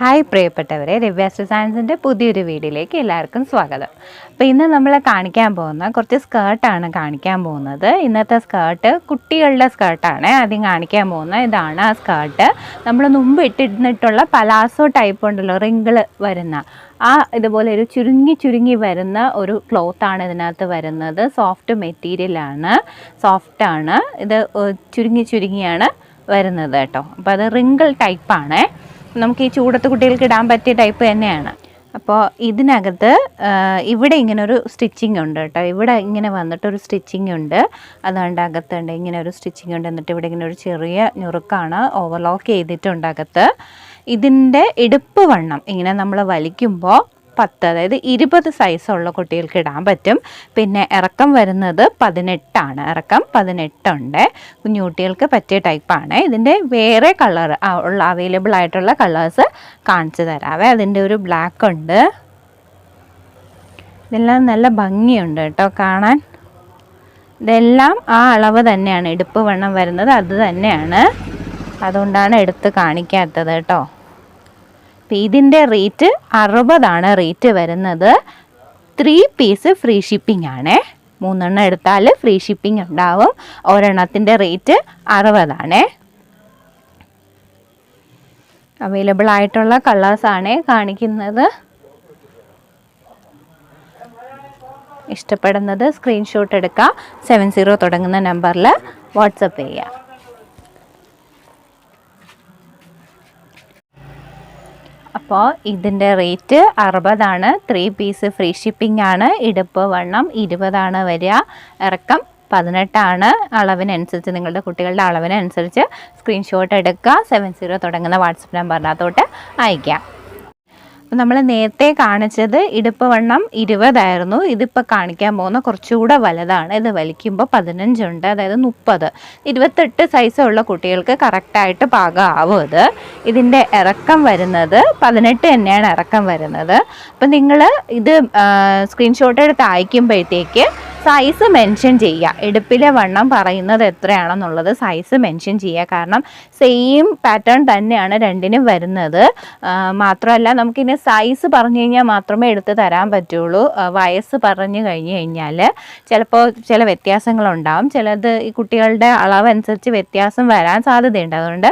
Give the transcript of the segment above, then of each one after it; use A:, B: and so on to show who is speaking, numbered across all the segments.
A: Hi പ്രിയപ്പെട്ടവരെ രവ്യാസ്ട്ര സയൻസിന്റെ പുതിയൊരു വീഡിയോയിലേക്ക് എല്ലാവർക്കും സ്വാഗതം. അപ്പോൾ ഇന്ന് നമ്മൾ കാണിക്കാൻ പോകുന്ന കുറച്ച് സ്കേർട്ടാണ് കാണിക്കാൻ പോകുന്നത്. ഇന്നത്തെ സ്കേർട്ട് കുട്ടികളുടെ സ്കേർട്ടാണ് ആദ്യം കാണിക്കാൻ പോകുന്ന ഇതാണ് ആ സ്കേർട്ട് നമ്മൾ മുമ്പ് ഇട്ടിരുന്നിട്ടുള്ള പലാസോ ടൈപ്പ് ഉണ്ടല്ലോ റിങ്കിൾ വരുന്ന. ആ ഇതുപോലെ ഒരു ചുരുങ്ങി ചുരുങ്ങി വരുന്ന ഒരു ക്ലോത്താണ് ഇതിനകത്ത് വരുന്നത്. സോഫ്റ്റ് മെറ്റീരിയലാണ് സോഫ്റ്റാണ് ഇത് ചുരുങ്ങി ചുരുങ്ങിയാണ് വരുന്നത് കേട്ടോ. അപ്പോൾ അത് റിങ്കിൾ ടൈപ്പാണ് നമുക്ക് ഈ ചൂടത്ത് കുട്ടികൾക്ക് ഇടാൻ പറ്റിയ ടൈപ്പ് തന്നെയാണ്. അപ്പോൾ ഇതിനകത്ത് ഇവിടെ ഇങ്ങനെ ഒരു സ്റ്റിച്ചിങ് ഉണ്ട് കേട്ടോ. ഇവിടെ ഇങ്ങനെ വന്നിട്ട് ഒരു സ്റ്റിച്ചിങ് ഉണ്ട്. അതുകൊണ്ട് അകത്തുണ്ട് ഇങ്ങനെ ഒരു സ്റ്റിച്ചിങ് ഉണ്ട്. എന്നിട്ട് ഇവിടെ ഇങ്ങനെ ഒരു ചെറിയ ഞുറുക്കാണ് ഓവർലോക്ക് ചെയ്തിട്ടുണ്ട് അകത്ത്. ഇതിന്റെ ഇടുപ്പ് വണ്ണം ഇങ്ങനെ നമ്മൾ വലിക്കുമ്പോൾ പത്ത് അതായത് ഇരുപത് സൈസുള്ള കുട്ടികൾക്ക് ഇടാൻ പറ്റും. പിന്നെ ഇറക്കം വരുന്നത് പതിനെട്ടാണ്. ഇറക്കം പതിനെട്ടുണ്ട്. കുഞ്ഞുകുട്ടികൾക്ക് പറ്റിയ ടൈപ്പാണ് ഇതിന്റെ വേറെ കളർ ഉള്ള അവൈലബിൾ ആയിട്ടുള്ള കളേഴ്സ് കാണിച്ചു തരാവേ. അതിന്റെ ഒരു ബ്ലാക്ക് ഉണ്ട്. ഇതെല്ലാം നല്ല ഭംഗിയുണ്ട് കേട്ടോ കാണാൻ. ഇതെല്ലാം ആ അളവ് തന്നെയാണ്. ഇടുപ്പ് വണ്ണം വരുന്നത് അത് തന്നെയാണ്. അതുകൊണ്ടാണ് എടുത്ത് കാണിക്കാത്തത് കേട്ടോ. അപ്പം ഇതിന്റെ റേറ്റ് അറുപതാണ് റേറ്റ് വരുന്നത്. ത്രീ പീസ് ഫ്രീ ഷിപ്പിംഗ് ആണേ. മൂന്നെണ്ണം എടുത്താൽ ഫ്രീ ഷിപ്പിംഗ് ഉണ്ടാവും. ഒരെണ്ണത്തിന്റെ റേറ്റ് അറുപതാണേ. അവൈലബിൾ ആയിട്ടുള്ള കളേഴ്സാണ് കാണിക്കുന്നത്. ഇഷ്ടപ്പെടുന്നത് സ്ക്രീൻഷോട്ട് എടുക്കുക സെവൻ സീറോ തുടങ്ങുന്ന നമ്പറിൽ വാട്സപ്പ് ചെയ്യുക അപ്പോൾ ഇതിന്റെ റേറ്റ് അറുപതാണ്. ത്രീ പീസ് ഫ്രീ ഷിപ്പിംഗ് ആണ്. ഇടുപ്പ് വണ്ണം ഇരുപതാണ് വരിക. ഇറക്കം പതിനെട്ടാണ്. അളവിനനുസരിച്ച് നിങ്ങളുടെ കുട്ടികളുടെ അളവിനനുസരിച്ച് സ്ക്രീൻഷോട്ട് എടുക്കുക. സെവൻ സീറോ തുടങ്ങുന്ന വാട്സപ്പ് നമ്പറിനകത്തോട്ട് അപ്പോൾ നമ്മൾ നേരത്തെ കാണിച്ചത് ഇടുപ്പ് വണ്ണം ഇരുപതായിരുന്നു. ഇതിപ്പോൾ കാണിക്കാൻ പോകുന്ന കുറച്ചുകൂടെ വലുതാണ്. ഇത് വലിക്കുമ്പോൾ പതിനഞ്ചുണ്ട് അതായത് മുപ്പത്. ഇരുപത്തെട്ട് സൈസുള്ള കുട്ടികൾക്ക് കറക്റ്റായിട്ട് പാകമാവും ഇത് ഇതിന്റെ ഇറക്കം വരുന്നത് പതിനെട്ട് തന്നെയാണ് ഇറക്കം വരുന്നത്. അപ്പം നിങ്ങൾ ഇത് സ്ക്രീൻഷോട്ട് എടുത്ത് അയക്കുമ്പോഴത്തേക്ക് സൈസ് മെൻഷൻ ചെയ്യുക. ഇടുപ്പിലെ വണ്ണം പറയുന്നത് എത്രയാണെന്നുള്ളത് സൈസ് മെൻഷൻ ചെയ്യുക. കാരണം സെയിം പാറ്റേൺ തന്നെയാണ് രണ്ടിനും വരുന്നത്. മാത്രമല്ല നമുക്കിനി സൈസ് പറഞ്ഞു കഴിഞ്ഞാൽ മാത്രമേ എടുത്ത് തരാൻ പറ്റുള്ളൂ. വയസ്സ് പറഞ്ഞു കഴിഞ്ഞ് കഴിഞ്ഞാൽ ചിലപ്പോൾ ചില വ്യത്യാസങ്ങളുണ്ടാവും. ചിലത് ഈ കുട്ടികളുടെ അളവനുസരിച്ച് വ്യത്യാസം വരാൻ സാധ്യതയുണ്ട്. അതുകൊണ്ട്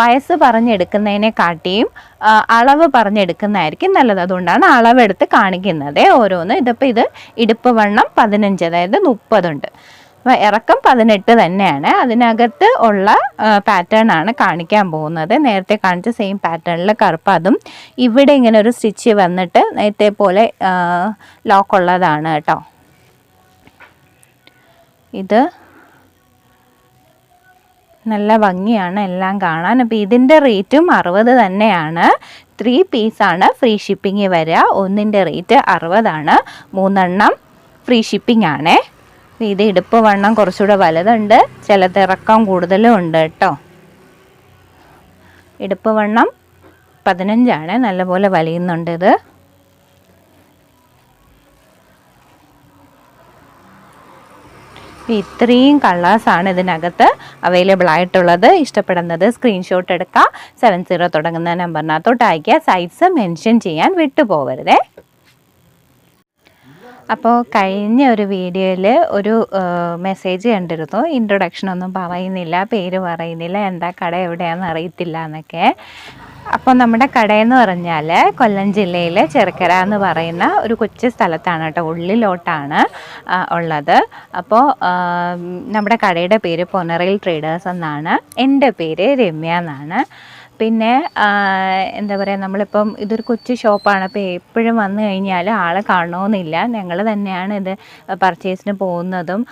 A: വയസ്സ് പറഞ്ഞെടുക്കുന്നതിനെ കാട്ടിയും അളവ് പറഞ്ഞെടുക്കുന്നതായിരിക്കും നല്ലത്. അതുകൊണ്ടാണ് അളവെടുത്ത് കാണിക്കുന്നത്. ഓരോന്ന് ഇതിപ്പോൾ ഇത് ഇടുപ്പ് വണ്ണം പതിനഞ്ച്. അതായത് മുപ്പതുണ്ട്. അപ്പോൾ ഇറക്കം പതിനെട്ട് തന്നെയാണ്. അതിനകത്ത് ഉള്ള പാറ്റേൺ ആണ് കാണിക്കാൻ പോകുന്നത്. നേരത്തെ കാണിച്ച സെയിം പാറ്റേണിൽ കറുപ്പ് അതും ഇവിടെ ഇങ്ങനെ ഒരു സ്റ്റിച്ച് വന്നിട്ട് നേരത്തെ പോലെ ലോക്ക് ഉള്ളതാണ് കേട്ടോ. ഇത് നല്ല ഭംഗിയാണ് എല്ലാം കാണാൻ. അപ്പോൾ ഇതിന്റെ റേറ്റും അറുപത് തന്നെയാണ്. ത്രീ പീസാണ് ഫ്രീ ഷിപ്പിംഗ് വരിക. ഒന്നിന്റെ റേറ്റ് അറുപതാണ്. മൂന്നെണ്ണം ഫ്രീ ഷിപ്പിംഗ് ആണേ. ഇത് ഇടുപ്പ് വണ്ണം കുറച്ചുകൂടെ വലുതുണ്ട്. ചിലത് ഇറക്കം കൂടുതലും ഉണ്ട് കേട്ടോ. ഇടുപ്പ് വണ്ണം പതിനഞ്ചാണ്. നല്ലപോലെ വലിയുന്നുണ്ട് ഇത്. ഇത്രയും കളേഴ്സാണ് ഇതിനകത്ത് അവൈലബിൾ ആയിട്ടുള്ളത്. ഇഷ്ടപ്പെടുന്നത് സ്ക്രീൻഷോട്ട് എടുക്കുക സെവൻ സീറോ തുടങ്ങുന്ന നമ്പറിനകത്തോട്ട് അയക്കുക സൈസ് മെൻഷൻ ചെയ്യാൻ വിട്ടുപോകരുതേ അപ്പോൾ കഴിഞ്ഞ ഒരു വീഡിയോയിൽ ഒരു മെസ്സേജ് കണ്ടിരുന്നു. ഇൻട്രൊഡക്ഷൻ ഒന്നും പറയുന്നില്ല പേര് പറയുന്നില്ല എന്താ കട എവിടെയാണെന്ന് അറിയത്തില്ല എന്നൊക്കെ. അപ്പോൾ നമ്മുടെ കടയെന്ന് പറഞ്ഞാൽ കൊല്ലം ജില്ലയിലെ ചെറുക്കര എന്ന് പറയുന്ന ഒരു കൊച്ചു സ്ഥലത്താണ് കേട്ടോ ഉള്ളിലോട്ടാണ് ഉള്ളത്. അപ്പോൾ നമ്മുടെ കടയുടെ പേര് പൊനറയിൽ ട്രേഡേഴ്സ് എന്നാണ്. എന്റെ പേര് രമ്യ എന്നാണ്. പിന്നെ എന്താ പറയുക നമ്മളിപ്പം ഇതൊരു കൊച്ചു ഷോപ്പാണ്. അപ്പോൾ എപ്പോഴും വന്നു കഴിഞ്ഞാൽ ആളെ കാണണമെന്നില്ല ഞങ്ങൾ തന്നെയാണ് ഇത് പർച്ചേസിന് പോകുന്നതും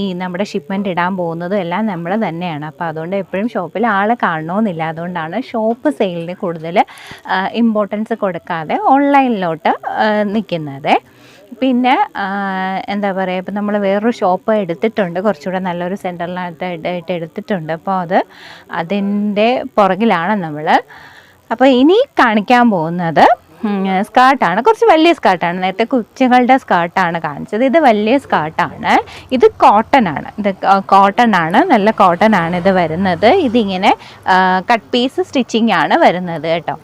A: ഈ നമ്മുടെ ഷിപ്മെന്റ് ഇടാൻ പോകുന്നതും എല്ലാം നമ്മൾ തന്നെയാണ്. അപ്പോൾ അതുകൊണ്ട് എപ്പോഴും ഷോപ്പിൽ ആളെ കാണണമെന്നില്ല അതുകൊണ്ടാണ് ഷോപ്പ് സെയിലിന് കൂടുതൽ ഇമ്പോർട്ടൻസ് കൊടുക്കാതെ ഓൺലൈനിലോട്ട് നിൽക്കുന്നത് പിന്നെ എന്താ പറയുക ഇപ്പം നമ്മൾ വേറൊരു ഷോപ്പ് എടുത്തിട്ടുണ്ട്. കുറച്ചുകൂടെ നല്ലൊരു സെന്ററിലായിട്ട് എടുത്തിട്ടുണ്ട്. അപ്പോൾ അത് അതിന്റെ പുറകിലാണ് നമ്മൾ. അപ്പോൾ ഇനി കാണിക്കാൻ പോകുന്നത് സ്കാർട്ടാണ്. കുറച്ച് വലിയ സ്കാർട്ടാണ്. നേരത്തെ കുച്ചുകളുടെ സ്കാർട്ടാണ് കാണിച്ചത്. ഇത് വലിയ സ്കാർട്ടാണ്. ഇത് കോട്ടൺ ആണ് ഇത് കോട്ടൺ ആണ് നല്ല കോട്ടൺ ആണ് ഇത് വരുന്നത്. ഇതിങ്ങനെ കട്ട് പീസ് സ്റ്റിച്ചിങ് ആണ് വരുന്നത് കേട്ടോ.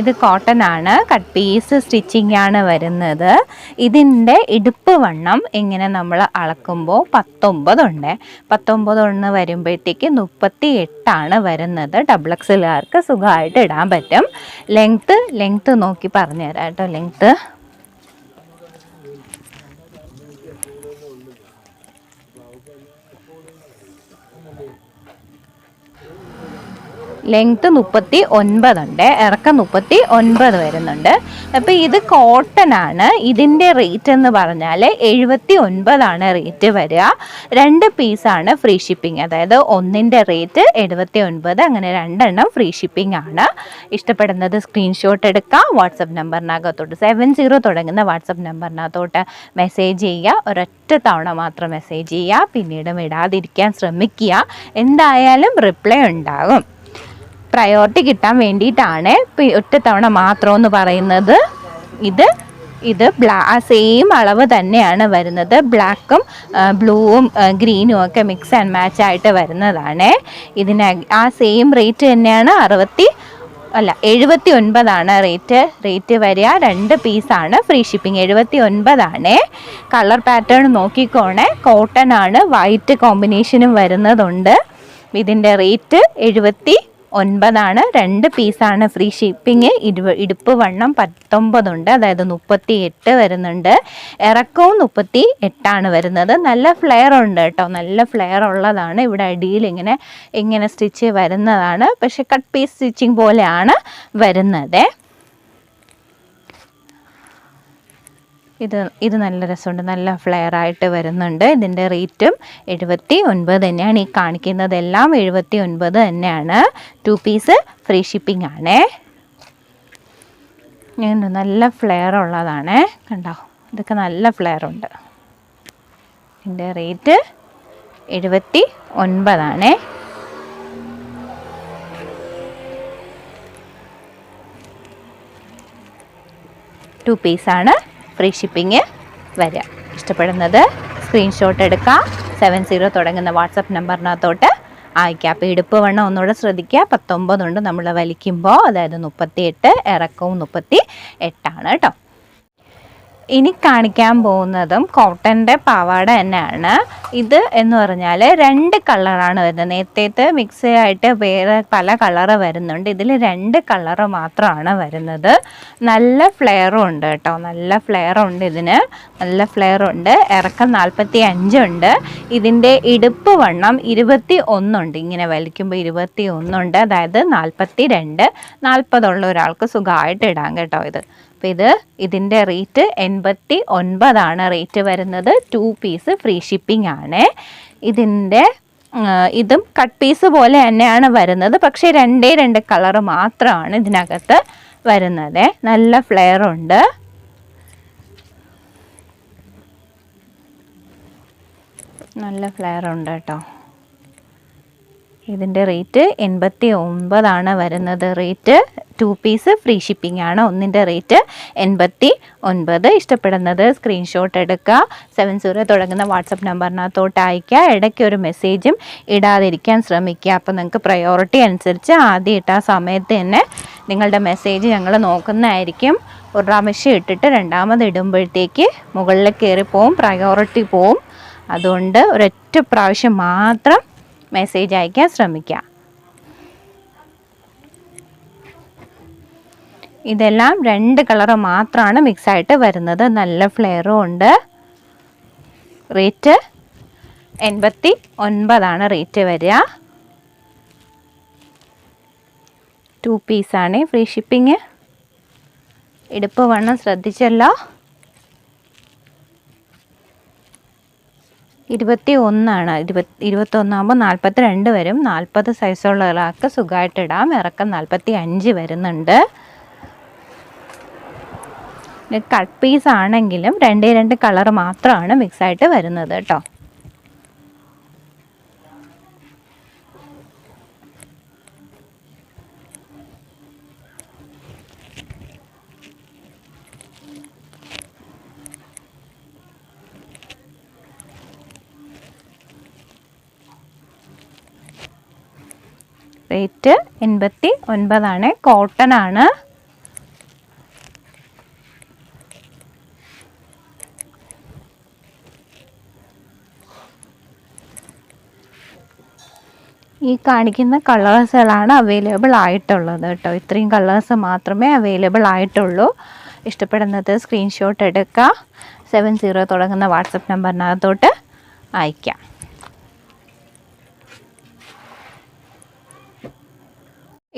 A: ഇത് കോട്ടൺ ആണ്. കട്ട് പീസ് സ്റ്റിച്ചിങ് ആണ് വരുന്നത്. ഇതിന്റെ ഇടുപ്പ് വണ്ണം ഇങ്ങനെ നമ്മൾ അളക്കുമ്പോൾ പത്തൊമ്പതുണ്ട്. പത്തൊമ്പതൊന്ന് വരുമ്പോഴത്തേക്ക് മുപ്പത്തി എട്ടാണ് വരുന്നത്. ഡബിൾ എക്സിലുകാർക്ക് സുഖമായിട്ട് ഇടാൻ പറ്റും. ലെങ്ത്ത് ലെങ്ത്ത് നോക്കി പറഞ്ഞു തരാം കേട്ടോ. ലെങ്ത്ത് ലെങ്ത്ത് മുപ്പത്തി ഒൻപതുണ്ട് ഇറക്കം മുപ്പത്തി ഒൻപത് വരുന്നുണ്ട്. അപ്പോൾ ഇത് കോട്ടൺ ആണ്. ഇതിന്റെ റേറ്റ് എന്ന് പറഞ്ഞാൽ എഴുപത്തി ഒൻപതാണ് റേറ്റ് വരിക. രണ്ട് പീസാണ് ഫ്രീ ഷിപ്പിംഗ് അതായത് ഒന്നിന്റെ റേറ്റ് എഴുപത്തി ഒൻപത് അങ്ങനെ രണ്ടെണ്ണം ഫ്രീ ഷിപ്പിംഗ് ആണ്. ഇഷ്ടപ്പെടുന്നത് സ്ക്രീൻഷോട്ട് എടുക്കാം. വാട്സപ്പ് നമ്പറിനകത്തോട്ട് സെവൻ സീറോ തുടങ്ങുന്ന വാട്സപ്പ് നമ്പറിനകത്തോട്ട് മെസ്സേജ് ചെയ്യുക. ഒരൊറ്റ തവണ മാത്രം മെസ്സേജ് ചെയ്യുക. പിന്നീട് ഇടാതിരിക്കാൻ ശ്രമിക്കുക. എന്തായാലും റിപ്ലൈ ഉണ്ടാകും. പ്രയോറിറ്റി കിട്ടാൻ വേണ്ടിയിട്ടാണ് ഒറ്റ തവണ മാത്രം എന്ന് പറയുന്നത്. ഇത് ഇത് ബ്ലാ സെയിം അളവ് തന്നെയാണ് വരുന്നത്. ബ്ലാക്കും ബ്ലൂവും ഗ്രീനും ഒക്കെ മിക്സ് ആൻഡ് മാച്ച് ആയിട്ട് വരുന്നതാണ്. ഇതിന് ആ സെയിം റേറ്റ് തന്നെയാണ്. അറുപത്തി അല്ല എഴുപത്തി ഒൻപതാണ് റേറ്റ് റേറ്റ് വരിക. രണ്ട് പീസാണ് ഫ്രീ ഷിപ്പിംഗ് എഴുപത്തി ഒൻപതാണ് കളർ പാറ്റേൺ നോക്കിക്കോണേ. കോട്ടൺ ആണ്. വൈറ്റ് കോമ്പിനേഷനും വരുന്നതുണ്ട്. ഇതിന്റെ റേറ്റ് എഴുപത്തി ഒൻപതാണ് രണ്ട് പീസാണ് ഫ്രീ ഷിപ്പിംഗ്. ഇരുപ ഇടുപ്പ് വണ്ണം പത്തൊമ്പതുണ്ട് അതായത് മുപ്പത്തി എട്ട് വരുന്നുണ്ട്. ഇറക്കവും മുപ്പത്തി എട്ടാണ് വരുന്നത്. നല്ല ഫ്ലെയർ ഉണ്ട് കേട്ടോ. നല്ല ഫ്ലെയർ ഉള്ളതാണ്. ഇവിടെ അടിയിൽ ഇങ്ങനെ ഇങ്ങനെ സ്റ്റിച്ച് വരുന്നതാണ്. പക്ഷെ കട്ട് പീസ് സ്റ്റിച്ചിങ് പോലെയാണ് വരുന്നത്. ഇത് ഇത് നല്ല രസമുണ്ട്. നല്ല ഫ്ലെയർ ആയിട്ട് വരുന്നുണ്ട് ഇതിന്റെ റേറ്റും. എഴുപത്തി ഒൻപത് തന്നെയാണ്. ഈ കാണിക്കുന്നതെല്ലാം എഴുപത്തി ഒൻപത് തന്നെയാണ്. ടു പീസ് ഫ്രീ ഷിപ്പിംഗ് ആണേ. നല്ല ഫ്ലെയർ ഉള്ളതാണ് കണ്ടോ? ഇതൊക്കെ നല്ല ഫ്ലെയർ ഉണ്ട് ഇതിന്റെ റേറ്റ് എഴുപത്തി ഒൻപതാണേ ടു പീസാണ് ഫ്രീ ഷിപ്പിംഗ് വരിക. ഇഷ്ടപ്പെടുന്നത് സ്ക്രീൻഷോട്ട് എടുക്കാം. സെവൻ സീറോ തുടങ്ങുന്ന വാട്സപ്പ് നമ്പറിനകത്തോട്ട് അയക്കാം അപ്പോൾ ഇടുപ്പ് വണ്ണം ഒന്നുകൂടെ ശ്രദ്ധിക്കുക. പത്തൊമ്പതുണ്ട് നമ്മൾ വലിക്കുമ്പോൾ അതായത് മുപ്പത്തി എട്ട് ഇറക്കവും മുപ്പത്തി എട്ടാണ് കേട്ടോ. ഇനി കാണിക്കാൻ പോകുന്നതും കോട്ടന്റെ പാവാട തന്നെയാണ്. ഇത് എന്ന് പറഞ്ഞാൽ രണ്ട് കളറാണ് വരുന്നത്. നേരത്തെ മിക്സ് ആയിട്ട് വേറെ പല കളറ് വരുന്നുണ്ട്. ഇതിൽ രണ്ട് കളറ് മാത്രമാണ് വരുന്നത്. നല്ല ഫ്ലെയറും ഉണ്ട് കേട്ടോ. നല്ല ഫ്ലെയറുണ്ട് ഇതിന്. നല്ല ഫ്ലെയറുണ്ട് ഇറക്കം നാൽപ്പത്തി അഞ്ചുണ്ട് ഇതിന്റെ ഇടുപ്പ് വണ്ണം ഇരുപത്തി ഒന്നുണ്ട് ഇങ്ങനെ വലിക്കുമ്പോൾ ഇരുപത്തി ഒന്നുണ്ട് അതായത് നാൽപ്പത്തി രണ്ട് നാൽപ്പതുള്ള ഒരാൾക്ക് സുഖമായിട്ട് ഇടാം കേട്ടോ ഇത്. അപ്പോൾ ഇത് ഇതിന്റെ റേറ്റ് എൺപത്തി ഒൻപതാണ് റേറ്റ് വരുന്നത്. ടു പീസ് ഫ്രീ ഷിപ്പിംഗ് ആണ്. ഇതിന്റെ ഇതും കട്ട് പീസ് പോലെ തന്നെയാണ് വരുന്നത്. പക്ഷേ രണ്ടേ രണ്ട് കളറ് മാത്രമാണ് ഇതിനകത്ത് വരുന്നത്. നല്ല ഫ്ലെയർ ഉണ്ട്. നല്ല ഫ്ലെയർ ഉണ്ട് കേട്ടോ. ഇതിന്റെ റേറ്റ് എൺപത്തി ഒമ്പതാണ് വരുന്നത്. Rate two piece free shipping ആണ്. ഒന്നിന്റെ റേറ്റ് എൺപത്തി ഒൻപത് ഇഷ്ടപ്പെടുന്നത് സ്ക്രീൻഷോട്ട് എടുക്കുക. സെവൻ സീറോ തുടങ്ങുന്ന വാട്സപ്പ് നമ്പറിനകത്തോട്ട് അയക്കുക ഇടയ്ക്ക് ഒരു മെസ്സേജും ഇടാതിരിക്കാൻ ശ്രമിക്കുക. അപ്പോൾ നിങ്ങൾക്ക് പ്രയോറിറ്റി അനുസരിച്ച് ആദ്യം ഇട്ട സമയത്ത് തന്നെ നിങ്ങളുടെ മെസ്സേജ് ഞങ്ങൾ നോക്കുന്നതായിരിക്കും. ഒരു പ്രാവശ്യം ഇട്ടിട്ട് രണ്ടാമത് ഇടുമ്പോഴത്തേക്ക് മുകളിൽ കയറി പോവും. പ്രയോറിറ്റി പോവും. അതുകൊണ്ട് ഒരൊറ്റ പ്രാവശ്യം മാത്രം മെസ്സേജ് അയക്കാൻ ശ്രമിക്കുക ഇതെല്ലാം രണ്ട് കളറ് മാത്രമാണ് മിക്സായിട്ട് വരുന്നത്. നല്ല ഫ്ലെയറും ഉണ്ട്. റേറ്റ് എൺപത്തി ഒൻപതാണ് റേറ്റ് വരിക ടു പീസാണ് ഫ്രീ ഷിപ്പിങ് ഇടുപ്പ് വണ്ണം ശ്രദ്ധിച്ചല്ലോ. ഇരുപത്തി ഒന്നാണ് ഇരുപത്തി ഇരുപത്തൊന്നാകുമ്പോൾ നാൽപ്പത്തി രണ്ട് വരും. നാൽപ്പത് സൈസുള്ള ഒരാൾക്ക് സുഖമായിട്ട് ഇടാം ഇറക്കം നാൽപ്പത്തി അഞ്ച് വരുന്നുണ്ട് കട്ട് പീസ് ആണെങ്കിലും രണ്ടേ രണ്ട് കളർ മാത്രമാണ് മിക്സായിട്ട് വരുന്നത് കേട്ടോ. റേറ്റ് എൺപത്തി ഒൻപതാണ് കോട്ടൺ ആണ്. ഈ കാണിക്കുന്ന കളേഴ്സുകളാണ് അവൈലബിൾ ആയിട്ടുള്ളത് കേട്ടോ. ഇത്രയും കളേഴ്സ് മാത്രമേ അവൈലബിൾ ആയിട്ടുള്ളൂ. ഇഷ്ടപ്പെടുന്നത് സ്ക്രീൻഷോട്ട് എടുക്കുക സെവൻ സീറോ തുടങ്ങുന്ന വാട്സപ്പ് നമ്പറിനകത്തോട്ട് അയക്കാം.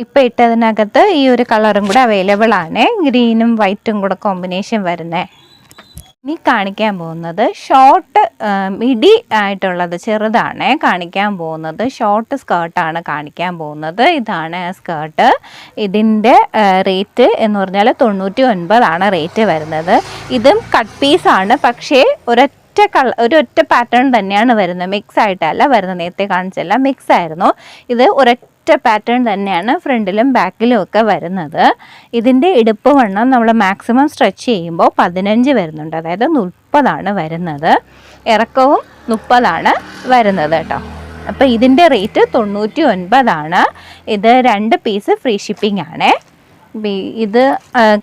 A: ഇപ്പം ഇട്ടതിനകത്ത് ഈ ഒരു കളറും കൂടെ അവൈലബിൾ ആണ്. ഗ്രീനും വൈറ്റും കൂടെ കോമ്പിനേഷൻ വരുന്നത് ഇനി കാണിക്കാൻ പോകുന്നത് ഷോർട്ട് മിഡി ആയിട്ടുള്ളത് ചെറുതാണ് കാണിക്കാൻ പോകുന്നത്. ഷോർട്ട് സ്കേർട്ടാണ് കാണിക്കാൻ പോകുന്നത്. ഇതാണ് സ്കേർട്ട് ഇതിന്റെ റേറ്റ് എന്ന് പറഞ്ഞാൽ തൊണ്ണൂറ്റി ഒൻപതാണ് റേറ്റ് വരുന്നത്. ഇതും കട്ട് പീസാണ് പക്ഷേ ഒരൊറ്റ കള ഒരു ഒരൊറ്റ പാറ്റേൺ തന്നെയാണ് വരുന്നത്. മിക്സ് ആയിട്ടല്ല വരുന്നത്. നേരത്തെ കാണിച്ചല്ല മിക്സ് ആയിരുന്നു. ഇത് ഒരൊറ്റ പാറ്റേൺ തന്നെയാണ് ഫ്രണ്ടിലും ബാക്കിലും ഒക്കെ വരുന്നത്. ഇതിന്റെ ഇടുപ്പ് വണ്ണം നമ്മൾ മാക്സിമം സ്ട്രെച്ച് ചെയ്യുമ്പോൾ പതിനഞ്ച് വരുന്നുണ്ട്. അതായത് മുപ്പതാണ് വരുന്നത്. ഇറക്കവും മുപ്പതാണ് വരുന്നത് കേട്ടോ. അപ്പോൾ ഇതിന്റെ റേറ്റ് തൊണ്ണൂറ്റി ഒൻപതാണ് ഇത് രണ്ട് പീസ് ഫ്രീ ഷിപ്പിംഗ് ആണ്. ഇത്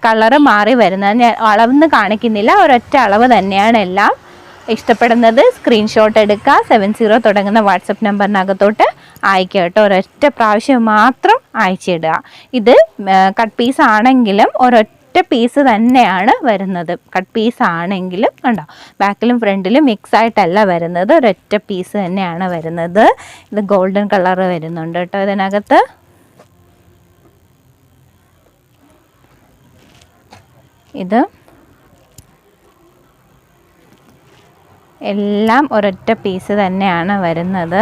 A: കളറ് മാറി വരുന്നത്. ഞാൻ അളവെന്ന് കാണിക്കുന്നില്ല. ഒരൊറ്റ അളവ് തന്നെയാണ് എല്ലാം. ഇഷ്ടപ്പെടുന്നത് സ്ക്രീൻഷോട്ട് എടുക്കുക സെവൻ സീറോ തുടങ്ങുന്ന വാട്സപ്പ് നമ്പറിനകത്തോട്ട് അയക്കുക കേട്ടോ. ഒരൊറ്റ പ്രാവശ്യം മാത്രം അയച്ചിടുക ഇത് കട്ട് പീസ് ആണെങ്കിലും ഒരൊറ്റ പീസ് തന്നെയാണ് വരുന്നത്. കട്ട് പീസ് ആണെങ്കിലും കണ്ടോ? ബാക്കിലും ഫ്രണ്ടിലും മിക്സ് ആയിട്ടല്ല വരുന്നത്. ഒരൊറ്റ പീസ് തന്നെയാണ് വരുന്നത്. ഇത് ഗോൾഡൻ കളർ വരുന്നുണ്ട് കേട്ടോ ഇതിനകത്ത്. ഇത് എല്ലാം ഒരൊറ്റ പീസ് തന്നെയാണ് വരുന്നത്.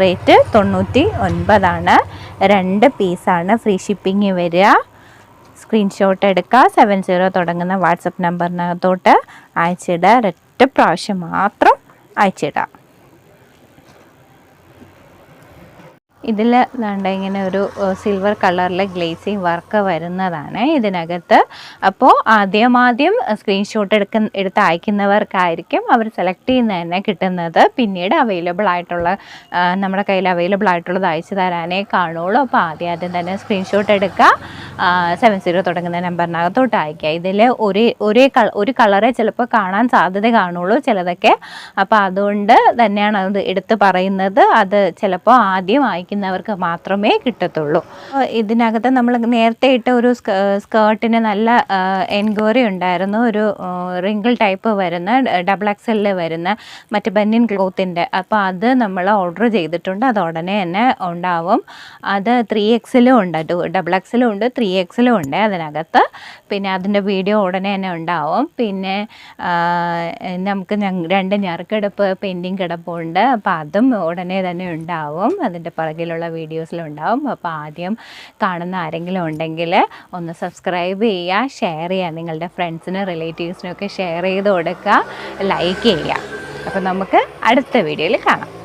A: റേറ്റ് തൊണ്ണൂറ്റി ഒൻപതാണ് രണ്ട് പീസാണ് ഫ്രീ ഷിപ്പിംഗ് വരിക. സ്ക്രീൻഷോട്ട് എടുക്കുക. സെവൻ സീറോ തുടങ്ങുന്ന വാട്സപ്പ് നമ്പറിനകത്തോട്ട് അയച്ചിടുക. ഒരൊറ്റ പ്രാവശ്യം മാത്രം അയച്ചിടുക. ഇതിൽ വേണ്ട ഇങ്ങനെ ഒരു സിൽവർ കളറിലെ ഗ്ലേസിങ് വർക്ക് വരുന്നതാണ് ഇതിനകത്ത്. അപ്പോൾ ആദ്യം ആദ്യം സ്ക്രീൻഷോട്ട് എടുക്ക എടുത്ത് അയക്കുന്നവർക്കായിരിക്കും അവർ സെലക്ട് ചെയ്യുന്ന തന്നെ കിട്ടുന്നത്. പിന്നീട് അവൈലബിൾ ആയിട്ടുള്ള നമ്മുടെ കയ്യിൽ അവൈലബിൾ ആയിട്ടുള്ളത് അയച്ചു തരാനേ കാണുള്ളൂ. അപ്പോൾ ആദ്യം ആദ്യം തന്നെ സ്ക്രീൻഷോട്ട് എടുക്കുക സെവൻ സീറോ തുടങ്ങുന്ന നമ്പറിനകത്തോട്ട് അയക്കുക. ഇതിൽ ഒരേ ഒരേ ഒരു കളറെ ചിലപ്പോൾ കാണാൻ സാധ്യത കാണുള്ളൂ ചിലതൊക്കെ. അപ്പോൾ അതുകൊണ്ട് തന്നെയാണ് അത് എടുത്ത് പറയുന്നത്. അത് ചിലപ്പോൾ ആദ്യം അയക്കുന്നവർക്ക് മാത്രമേ കിട്ടത്തുള്ളൂ. ഇതിനകത്ത് നമ്മൾ നേരത്തെ ഇട്ട ഒരു സ്കേർട്ടിന് നല്ല എൻക്വയറി ഉണ്ടായിരുന്നു. ഒരു റിങ്കിൾ ടൈപ്പ് വരുന്ന ഡബിൾ എക്സലിൽ വരുന്ന മറ്റ് ബനിയൻ ക്ലോത്തിന്റെ. അപ്പോൾ അത് നമ്മൾ ഓർഡർ ചെയ്തിട്ടുണ്ട്. അത് ഉടനെ തന്നെ ഉണ്ടാവും. അത് ത്രീ എക്സിലും ഉണ്ട്. ഡബിൾ എക്സിലും ഉണ്ട് ത്രീ എക്സിലും ഉണ്ട് അതിനകത്ത്. പിന്നെ അതിന്റെ വീഡിയോ ഉടനെ തന്നെ ഉണ്ടാവും. പിന്നെ നമുക്ക് രണ്ട് ഞറുക്കെടുപ്പ് പെൻഡിങ് കിടപ്പുണ്ട്. അപ്പോൾ അതും ഉടനെ തന്നെ ഉണ്ടാവും. അതിന്റെ പുറകിലുള്ള വീഡിയോസിലുണ്ടാവും. അപ്പോൾ ആദ്യം കാണുന്ന ആരെങ്കിലും ഉണ്ടെങ്കിൽ ഒന്ന് സബ്സ്ക്രൈബ് ചെയ്യുക ഷെയർ ചെയ്യുക നിങ്ങളുടെ ഫ്രണ്ട്സിനും റിലേറ്റീവ്സിനും ഒക്കെ ഷെയർ ചെയ്ത് കൊടുക്കുക ലൈക്ക് ചെയ്യുക. അപ്പോൾ നമുക്ക് അടുത്ത വീഡിയോയിൽ കാണാം.